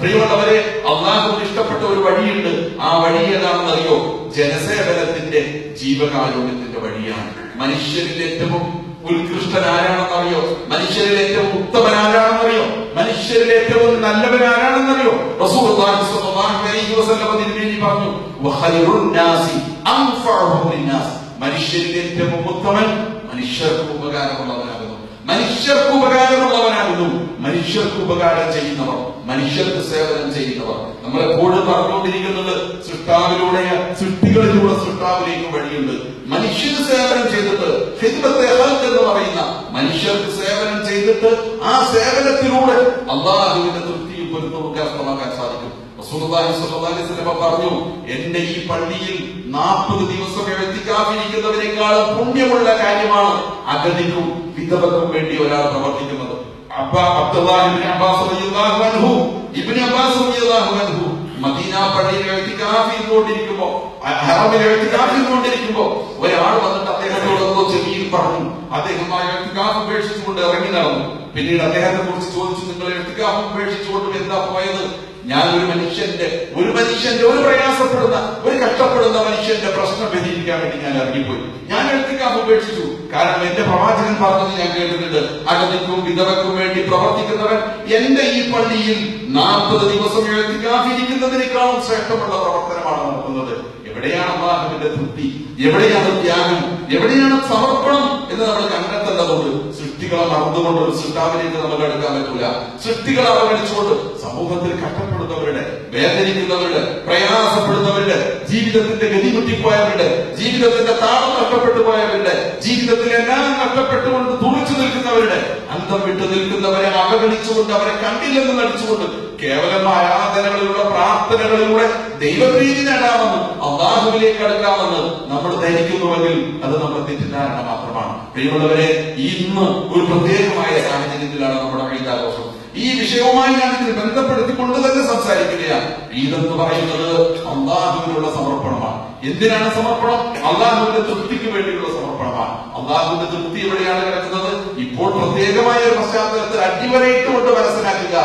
പ്രിയമുള്ളവരെ അള്ളാഹുവിന് ഇഷ്ടപ്പെട്ട ഒരു വഴിയുണ്ട്. ആ വഴി ഏതാണെന്നറിയോ? ജനസേവനത്തിന്റെ ജീവകാരുണ്യത്തിന്റെ വഴിയാണ്. മനുഷ്യരിൽ ഏറ്റവും ഉത്കൃഷ്ടൻ ആരാണെന്നറിയോ? മനുഷ്യരിൽ ഏറ്റവും ഉത്തമൻ ആരാണെന്നറിയോ മനുഷ്യരിൽ ഏറ്റവും തിരുമേനി പറഞ്ഞു മനുഷ്യരിൽ ഏറ്റവും ഉത്തമൻ മനുഷ്യർക്ക് ഉപകാരമുള്ളവനാകുന്നു മനുഷ്യർക്ക് ഉപകാരമുള്ളവനാകുന്നു. മനുഷ്യർക്ക് ഉപകാരം ചെയ്യുന്നവർ മനുഷ്യർക്ക് സേവനം ചെയ്യുന്നവർ. നമ്മൾ എപ്പോഴും പറഞ്ഞുകൊണ്ടിരിക്കുന്നത് സൃഷ്ടാവിലൂടെ സൃഷ്ടികളിലൂടെ സൃഷ്ടാവിലേക്ക് വഴിയുണ്ട്. മനുഷ്യന് സേവനം ചെയ്തിട്ട് എന്ന് പറയുന്ന മനുഷ്യർക്ക് സേവനം ചെയ്തിട്ട് ആ സേവനത്തിലൂടെ അള്ളാഹുവിന്റെ തൃപ്തിയും പൊരുത്തവും കരസ്ഥമാക്കാൻ സാധിക്കും. പറഞ്ഞു എന്റെ ഈ പള്ളിയിൽ നാൽപ്പത് ദിവസം എഴുത്തിക്കാതിരിക്കുന്നതിനേക്കാളും പുണ്യമുള്ള കാര്യമാണ് അഗതിക്കും വിധവക്കും വേണ്ടി ഒരാൾ പ്രവർത്തിക്കുന്നത്. മദീന പള്ളിയിൽ ഒരാൾ വന്നിട്ട് അദ്ദേഹത്തോട് പറഞ്ഞു. ഇറങ്ങി നടന്നു. പിന്നീട് അദ്ദേഹത്തെ കുറിച്ച് ചോദിച്ചു നിങ്ങൾ എഴുത്തിക്കാഫ് ഉപേക്ഷിച്ചുകൊണ്ടും എന്താ പോയത്? ഞാൻ ഒരു മനുഷ്യന്റെ ഒരു മനുഷ്യന്റെ ഒരു പ്രയാസപ്പെടുന്ന ഒരു കഷ്ടപ്പെടുന്ന മനുഷ്യന്റെ പ്രശ്നം പരിഹരിക്കാൻ വേണ്ടി ഞാൻ ഇറങ്ങിപ്പോയി. ഞാൻ എടുത്തിക്കാൻ ഉപേക്ഷിച്ചു കാരണം എന്റെ പ്രവാചകൻ പറഞ്ഞത് ഞാൻ കേട്ടിട്ടുണ്ട്. അകത്തിക്കും വിധവക്കും വേണ്ടി പ്രവർത്തിക്കുന്നവൻ എന്റെ ഈ പള്ളിയിൽ നാൽപ്പത് ദിവസം എഴുത്തിക്കാതിരിക്കുന്നതിനേക്കാളും ശ്രേഷ്ഠമുള്ള പ്രവർത്തനമാണ് നടത്തുന്നത്. എവിടെയാണ് അള്ളാഹുവിന്റെ തൃപ്തി? എവിടെയാണ് ത്യാഗം? എവിടെയാണ് സമർപ്പണം എന്ന് നമ്മൾ കണ്ടെത്തേണ്ടതുണ്ട് സൃഷ്ടികളെ മറന്നുകൊണ്ട് ഒരു സൃഷ്ടാവിലേക്ക് നമുക്ക് എടുക്കാൻ പറ്റില്ല സൃഷ്ടികളെ അവഗണിച്ചുകൊണ്ട് സമൂഹത്തിൽ കഷ്ടപ്പെടുന്നവരുടെ വേദനിക്കുന്നവരുടെ പ്രയാസപ്പെടുന്നവരുടെ ജീവിതത്തിന്റെ ഗതി മുട്ടിപ്പോയവരുടെ ജീവിതത്തിന്റെ താളം നഷ്ടപ്പെട്ടു പോയവരുടെ ജീവിതത്തിൽ എല്ലാം നഷ്ടപ്പെട്ടുകൊണ്ട് തുറച്ചു നിൽക്കുന്നവരുടെ അന്തം വിട്ടു നിൽക്കുന്നവരെ അവഗണിച്ചുകൊണ്ട് അവരെ കണ്ടില്ലെന്ന് നടിച്ചുകൊണ്ട് കേവലം ആരാധനകളിലൂടെ പ്രാർത്ഥനകളിലൂടെ ദൈവപ്രീതി നേടാമെന്ന് അള്ളാഹുവിലേക്ക് അടുക്കാമെന്ന് നമ്മൾ ധരിക്കുന്നുവെങ്കിൽ അത് നമ്മുടെ തെറ്റിദ്ധാരണ മാത്രമാണ്. പ്രിയമുള്ളവരെ ഇന്ന് ഒരു പ്രത്യേകമായ സാഹചര്യത്തിലാണ് നമ്മുടെ ഈദാഘോഷം ഈ വിഷയവുമായി ഞാൻ ഇതിൽ ബന്ധപ്പെടുത്തിക്കൊണ്ട് തന്നെ സംസാരിക്കുകയാണ്. എന്ന് പറയുന്നത് അള്ളാഹുവിനുള്ള സമർപ്പണമാണ്. എന്തിനാണ് സമർപ്പണം? അള്ളാഹുവിന്റെ തൃപ്തിക്ക് വേണ്ടിയുള്ള സമർപ്പണമാണ്. അള്ളാഹുവിന്റെ തൃപ്തി എവിടെയാണ് കിടക്കുന്നത്? ഇപ്പോൾ പ്രത്യേകമായ ഒരു പശ്ചാത്തലത്തിൽ അടിവരയിട്ടുകൊണ്ട് മനസ്സിലാക്കുക.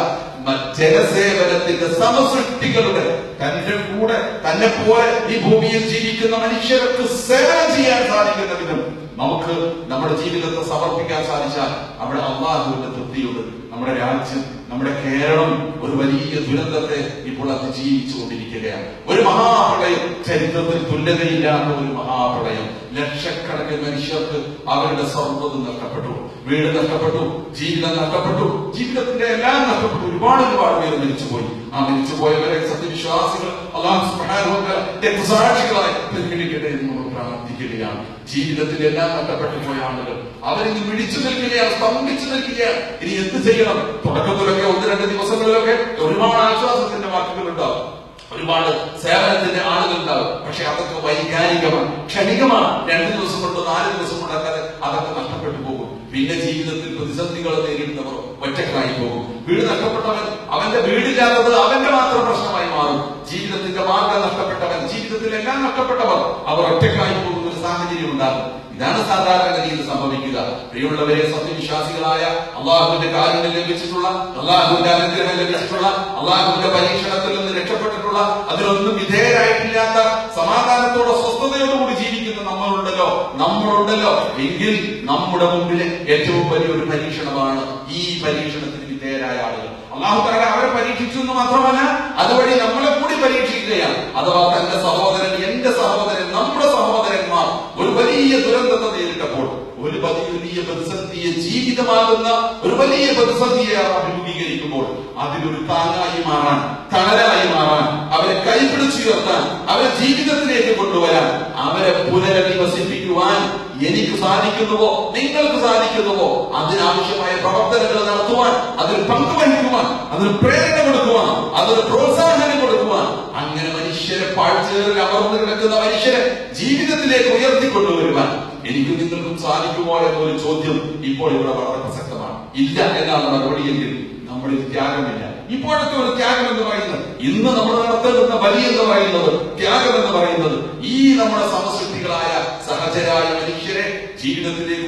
ജനസേവനത്തിന്റെ സമസൃഷ്ടികളുടെ തന്റെ കൂടെ തന്നെ പോലെ ഈ ഭൂമിയിൽ ജീവിക്കുന്ന മനുഷ്യർക്ക് സേവനം ചെയ്യാൻ സാധിക്കുന്ന വിധം നമുക്ക് നമ്മുടെ ജീവിതത്തെ സമർപ്പിക്കാൻ സാധിച്ചാൽ അവിടെ അള്ളാഹുവിന്റെ തൃപ്തിയുണ്ട്. നമ്മുടെ രാജ്യം നമ്മുടെ കേരളം ഒരു വലിയ ദുരന്തത്തെ ഇപ്പോൾ അതിജീവിച്ചു കൊണ്ടിരിക്കുകയാണ് ഒരു മഹാപ്രളയം ചരിത്രത്തിൽ തുല്യതയില്ലാത്ത ഒരു മഹാപ്രളയം. ലക്ഷക്കണക്കിന് മനുഷ്യർക്ക് അവരുടെ സർവതും നഷ്ടപ്പെട്ടു. വീട് നഷ്ടപ്പെട്ടു ജീവിതം നഷ്ടപ്പെട്ടു ജീവിതത്തിന്റെ എല്ലാം നഷ്ടപ്പെട്ടു. ഒരുപാട് ഒരുപാട് പേര് മരിച്ചുപോയി. ആ മരിച്ചുപോയവരെ സത്യവിശ്വാസികൾ പ്രാർത്ഥിക്കുകയാണ്. ജീവിതത്തിൽ എല്ലാം നഷ്ടപ്പെട്ടു പോയ ആളുകൾ അവരിന്ന് പിടിച്ചു നിൽക്കുകയാണ് സ്തംഭിച്ചു നിൽക്കുകയാണ്. ഇനി എന്ത് ചെയ്യണം? തുടക്കത്തിലൊക്കെ ഒന്ന് രണ്ട് ദിവസങ്ങളിലൊക്കെ ഒരുപാട് ആശ്വാസത്തിന്റെ വാക്കുകൾ ഉണ്ടാവും ഒരുപാട് സേവനത്തിന്റെ ആളുകൾ ഉണ്ടാവും പക്ഷെ അതൊക്കെ വൈകാരികമാണ് ക്ഷണികമാണ്. രണ്ട് ദിവസം കൊണ്ടോ നാല് ദിവസം കൊണ്ട് അതൊക്കെ അതൊക്കെ നഷ്ടപ്പെട്ടു പോകും. പിന്നെ ജീവിതത്തിൽ പ്രതിസന്ധികൾ നേരിടുന്നവർ ഒറ്റക്കായി പോകും. വീട് നഷ്ടപ്പെട്ടവൻ അവന്റെ വീടില്ലാത്തത് അവന്റെ മാത്രം പ്രശ്നമായി മാറും. ജീവിതത്തിന്റെ മാർഗം നഷ്ടപ്പെട്ടവൻ ജീവിതത്തിൽ എല്ലാം നഷ്ടപ്പെട്ടവർ അവർ ഒറ്റക്കായി പോകുന്ന ഒരു സാഹചര്യം ഉണ്ടാകും. ഇതാണ് സാധാരണഗതിയിൽ സംഭവിക്കുക. പ്രിയമുള്ളവരെ സത്യവിശ്വാസികളായ അള്ളാഹുവിന്റെ കാരുണ്യം ലഭിച്ചിട്ടുള്ള അള്ളാഹുവിന്റെ അനുഗ്രഹം ലഭിച്ചിട്ടുള്ള അള്ളാഹുവിന്റെ പരീക്ഷണത്തിൽ നിന്ന് രക്ഷപ്പെട്ടിട്ടുള്ള അതിനൊന്നും വിധേയരായിട്ടില്ലാത്ത സമാധാനത്തോടെ സ്വസ്ഥതയോടുകൂടി ജീവിക്കുന്ന നമ്മളുണ്ടല്ലോ. നമ്മളുണ്ടല്ലോ. എങ്കിൽ നമ്മുടെ മുമ്പിലെ ഏറ്റവും വലിയൊരു പരീക്ഷണമാണ് ഈ പരീക്ഷണത്തിന് വിധേയരായ ആളുകൾ അള്ളാഹു തആല അവരെ പരീക്ഷിച്ചു എന്ന് മാത്രമല്ല അതുവഴി നമ്മളെ കൂടി പരീക്ഷിക്കുകയാണ്. അഥവാ തന്റെ സഹോദരൻ എന്റെ സഹോദരൻ നമ്മുടെ സഹോദരന്മാർ ഒരു വലിയ ദുരന്തത്തെ നേരിട്ടപ്പോൾ ഒരു വലിയ പ്രതിസന്ധിയെ ജീവിതമാകുന്ന ഒരു വലിയ പ്രതിസന്ധിയെ അഭിമുഖീകരിക്കുമ്പോൾ അതിലൊരു താങ്ങായി മാറാൻ തണലായി മാറാൻ അവരെ കൈപിടിച്ചുയർത്താൻ അവരെ ജീവിതത്തിലേക്ക് കൊണ്ടുവരാൻ അവരെ പുനരധിവസിപ്പിക്കുവാൻ എനിക്ക് സാധിക്കുന്നുവോ നിങ്ങൾക്ക് സാധിക്കുന്നുവോ അതിനാവശ്യമായ പ്രവർത്തനങ്ങൾ നടത്തുവാൻ അതിൽ പങ്കുവഹിക്കുവാൻ അതിന് പ്രേരണ കൊടുക്കുവാൻ അതിന് പ്രോത്സാഹനം കൊടുക്കുവാൻ. അങ്ങനെ മനുഷ്യരെ പാഴ്ചേറിൽ അമർന്നു കിടക്കുന്ന മനുഷ്യരെ ജീവിതത്തിലേക്ക് ഉയർത്തിക്കൊണ്ടുവരുവാൻ എനിക്ക് നിങ്ങൾക്കും സാധിക്കുമോ എന്നൊരു ചോദ്യം ഇപ്പോൾ ഇവിടെ വളരെ പ്രസക്തമാണ്. ഇല്ല എന്നാണ് മറുപടിയെങ്കിൽ നമ്മളിൽ ത്യാഗമില്ല. ഇപ്പോഴത്തെ ഒരു ത്യാഗം എന്ന് പറയുന്നത് ഇന്ന് നമ്മൾ നടത്തുന്ന ബലി എന്ന് പറയുന്നത് ത്യാഗം എന്ന് പറയുന്നത് ഈ നമ്മുടെ സമസൃഷ്ടികളായ സഹചരായ മനുഷ്യരെ ജീവിതത്തിലേക്ക്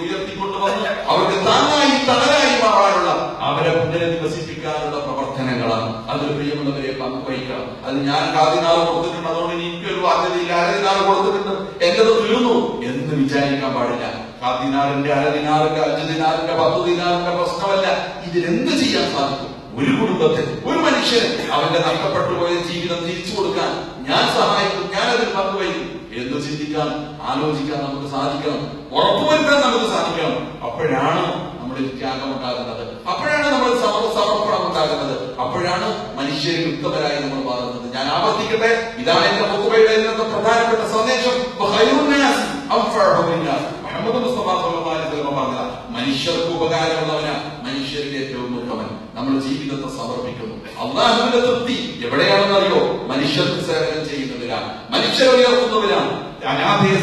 പ്രിയമുള്ളവരെ പങ്കുവയ്ക്കണം അത് ഞാൻ കാതിനാൾ കൊടുത്തിട്ടുണ്ട്. അതുകൊണ്ട് എനിക്കൊരു ബാധ്യതയില്ല. ആരതിനാൾ കൊടുത്തിട്ടുണ്ട്. എന്റെ തീർന്നു എന്ന് വിചാരിക്കാൻ പാടില്ല. കാതിനാറിന്റെ അരതിനാറിന്റെ അഞ്ചു ദിനാറിന്റെ പത്ത് ദിനാറിന്റെ പ്രശ്നമല്ല. ഇതിലെന്ത് ചെയ്യാൻ സാധിക്കും? ഒരു കുടുംബത്തെ ഒരു മനുഷ്യന് അവന്റെ നഷ്ടപ്പെട്ടു പോയ ജീവിതം തിരിച്ചു കൊടുക്കാൻ ഞാൻ സഹായിക്കും ഞാൻ അതിൽ പങ്കുവയ്ക്കും എന്ന് ചിന്തിക്കാൻ ആലോചിക്കാൻ നമുക്ക് സാധിക്കണം. ഉറപ്പുവരുത്താൻ നമുക്ക് സാധിക്കണം. അപ്പോഴാണ് നമ്മളിൽ ത്യാഗം ഉണ്ടാകുന്നത് അപ്പോഴാണ് നമ്മൾ സമ സമർപ്പണം ഉണ്ടാകുന്നത് അപ്പോഴാണ് മനുഷ്യരിൽ ഉത്തമരായി നമ്മൾ മാറുന്നത്. ഞാൻ ആവർത്തിക്കട്ടെ. ഇതാണ് എന്റെ മുത്തുബയുടെ പ്രധാനപ്പെട്ട സന്ദേശം. മനുഷ്യർക്ക് ഉപകാരമുള്ളവന മനുഷ്യരിൽ ഏറ്റവും ഉത്തമൻ നമ്മൾ ജീവിതത്തെ സമർപ്പിക്കുന്നു. അള്ളാഹുവിന്റെ തൃപ്തി എവിടെയാണെന്നറിയോ? മനുഷ്യർക്ക് സേവനം ചെയ്യുന്നതിലാണ് മനുഷ്യരെ ഉയർത്തുന്നതിലാണ് അനാഥയെ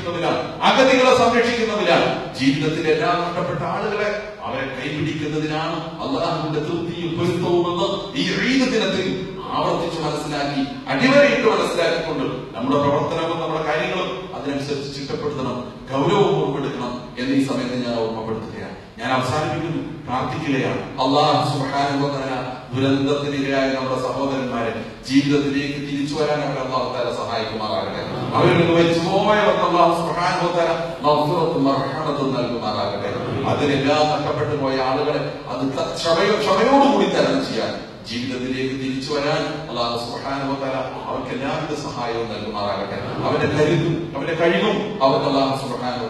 സംരക്ഷിക്കുന്നതിലാണ് അഗതികളെ സംരക്ഷിക്കുന്നതിലാണ് ജീവിതത്തിൽ എല്ലാ നഷ്ടപ്പെട്ട ആളുകളെ അവരെ കൈപിടിക്കുന്നതിനാണ് അള്ളാഹുവിന്റെ തൃപ്തിയും പൊരുത്തവുമെന്ന് ഈ ഈദ് ദിനത്തിൽ ആവർത്തിച്ച് മനസ്സിലാക്കി അടിവരയിട്ട് മനസ്സിലാക്കിക്കൊണ്ട് നമ്മുടെ പ്രവർത്തനവും നമ്മുടെ കാര്യങ്ങളും അതിനനുസരിച്ച് ചിട്ടപ്പെടുത്തണം ഗൗരവം എന്ന് ഈ സമയത്ത് ഞാൻ ഓർമ്മപ്പെടുത്തുകയാണ്. ഞാൻ അവസാനിപ്പിക്കുന്നു. പ്രാർത്ഥിക്കുകയാണ്. അള്ളാഹു തആല ദുരന്തത്തിനിരയായ നമ്മുടെ സഹോദരന്മാരെ ജീവിതത്തിലേക്ക് തിരിച്ചു വരാൻ അവർ സഹായിക്കുമാറാകട്ടെ. അവരിൽ നിന്ന് മരിച്ചുപോയവർക്ക് അള്ളാഹു നൽകുമാറാകട്ടെ. അതിനെല്ലാം നഷ്ടപ്പെട്ടു പോയ ആളുകളെ അത് ക്ഷമയോ ക്ഷമയോടുകൂടി തരണം ചെയ്യാൻ ജീവിതത്തിലേക്ക് തിരിച്ചു വരാൻ അള്ളാഹു തആല അവർക്ക് എല്ലാവിധ സഹായവും നൽകുമാറാകട്ടെ. അവന്റെ കരുതും അവന്റെ കഴിവും അവർക്ക് അള്ളാഹു സുബ്ഹാനഹു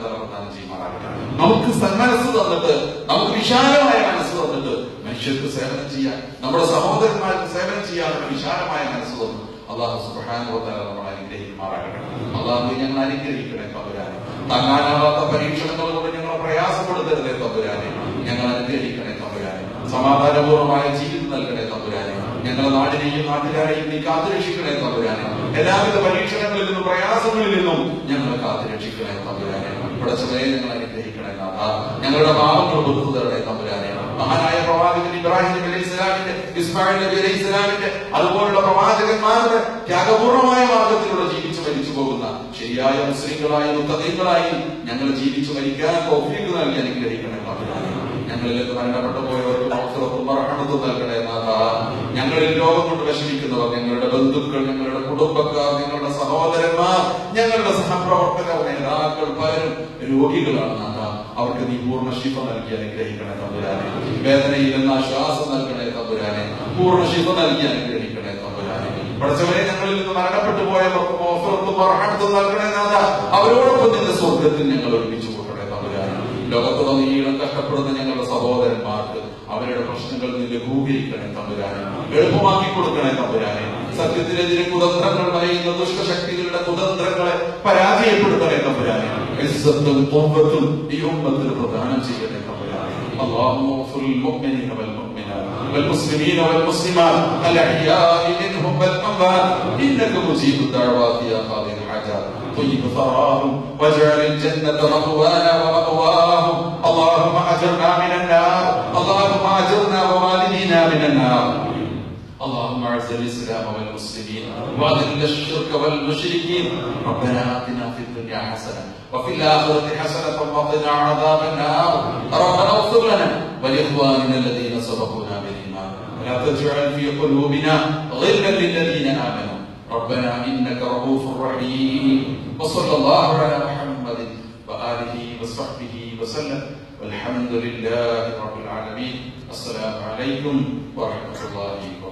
നമുക്ക് സന്മനസ് തന്നിട്ട് നമുക്ക് വിശാലമായ മനസ്സ് തന്നിട്ട് മനുഷ്യർക്ക് സേവനം ചെയ്യാൻ നമ്മുടെ സഹോദരന്മാർക്ക് സേവനം ചെയ്യാനുള്ള വിശാലമായ മനസ്സ് തന്നു. അള്ളാഹു സുബ്ഹാനഹു നമ്മൾ അനുഗ്രഹിക്കുമാറാകട്ടെ. അള്ളാഹു ഞങ്ങൾ അനുഗ്രഹിക്കണേ തമ്പുരാനെ. താങ്ങാനാവാത്ത പരീക്ഷണങ്ങൾ കൊണ്ട് ഞങ്ങളെ പ്രയാസപ്പെടുത്തരുതേ തമ്പുരാനെ. ഞങ്ങൾ അനുഗ്രഹിക്കണേ തമ്പുരാനെ. സമാധാനപൂർവമായ ജീവിതം നൽകണേ തമ്പുരാനെ. ഞങ്ങളുടെ നാടിനെയും നാട്ടുകാരെയും നീ കാത്തുരക്ഷിക്കണേ തമ്പുരാനെ. എല്ലാവിധ പരീക്ഷണങ്ങളിൽ നിന്നും പ്രയാസങ്ങളിൽ നിന്നും ഞങ്ങളെ കാത്തുരക്ഷിക്കണേ തമ്പുരാനെ. പടച്ചവരെ ഞങ്ങൾ അനുഗ്രഹിക്കണേ നാഥ ഞങ്ങളുടെ പാപങ്ങൾ പുറത്തു തരണേ തമ്പുരാനെ മഹാനായ പ്രവാചകൻ ഇബ്രാഹിം നബി അലൈഹി സ്വലാമിന്റെ ഇസ്മായിൽ നബി അലൈഹി അതുപോലുള്ള പ്രവാചകന്മാരുടെ ത്യാഗപൂർണമായ മാർഗത്തിലൂടെ ജീവിച്ചു മരിച്ചു പോകുന്ന ശരിയായ മുസ്ലിങ്ങളായി മുത്തതീങ്ങളായി ഞങ്ങൾ ജീവിച്ചു മരിക്കാൻ തൗഫീഖ് നൽകി അനുഗ്രഹിക്കണേ തമ്പുരാനെ ഞങ്ങളിലേക്ക് മരണപ്പെട്ടു പോയവർക്ക് മൗഫിറത്തും മറക്കണത്തും നൽകണേ നാഥ ഞങ്ങളിൽ രോഗം കൊണ്ട് വിഷമിക്കുന്നവർ ഞങ്ങളുടെ ബന്ധുക്കൾ ഞങ്ങളുടെ കുടുംബക്കാർ ഞങ്ങളുടെ സഹോദരന്മാർ ഞങ്ങളുടെ സഹപ്രവർത്തകർ നേതാക്കൾ രോഗികളാണ് നാഥ അവർക്ക് നീ പൂർണ ശിഫ നൽകി അനുഗ്രഹിക്കണേ തമ്പുരാനെ. വേദനയിൽ നിന്ന് ആശ്വാസം നൽകണേ തമ്പുരാനെ. പൂർണ ശിഫ നൽകി അനുഗ്രഹിക്കണേ തമ്പുരാനെ. പഠിച്ചവരെ ഞങ്ങളിൽ നിന്ന് മരണപ്പെട്ടു പോയവർക്കും നൽകണേ നാഥ. അവരോടൊപ്പം നിന്റെ സ്വർഗത്തിൽ ഞങ്ങൾ ഒരുമിച്ച് കൂട്ടണേ തമ്പുരാനെ. ലോകത്തുള്ള നീളം കഷ്ടപ്പെടുന്ന ഞങ്ങളുടെ സഹോദരന്മാർക്ക് അവരുടെ പ്രശ്നങ്ങൾ ലഘൂകരിക്കണേ തമ്പുരാനെ. എളുപ്പമാക്കി കൊടുക്കണേ തമ്പുരാനെ. സത്യത്തിനെതിരെ കുതന്ത്രങ്ങൾ പറയുന്ന ദുഷ്ടശക്തികളുടെ കുതന്ത്രങ്ങളെ പരാജയപ്പെടുത്തണേ തമ്പുരാനെ ഇസ്സത്തും ഖുവ്വത്തും ഈ ഉമ്മത്തിന് പ്രദാനം ചെയ്യണേ തമ്പുരാനെ اللهم اغفر للمؤمنين والمؤمنات والمسلمين والمسلمات الاحياء منهم والاموات انك مجيب الدعوات يا قاضي الحاجات طيب ثراهم واجعل الجنة مثوانا ومأواهم اللهم أجرنا من النار اللهم أجرنا ووالدينا من النار اللهم اعز الإسلام والمسلمين واذل الشرك والمشركين. ربنا آتنا في الدنيا حسنة وفي الآخرة حسنة وقنا عذاب النار. ربنا اغفر لنا ولإخواننا الذين سبقونا بالإيمان. ولا تجعل في قلوبنا غلا للذين آمنوا. ربنا إنك رؤوف رحيم. وصلى الله على محمد وآله وصحبه وسلم. والحمد لله رب العالمين. السلام عليكم ورحمة الله وبركاته.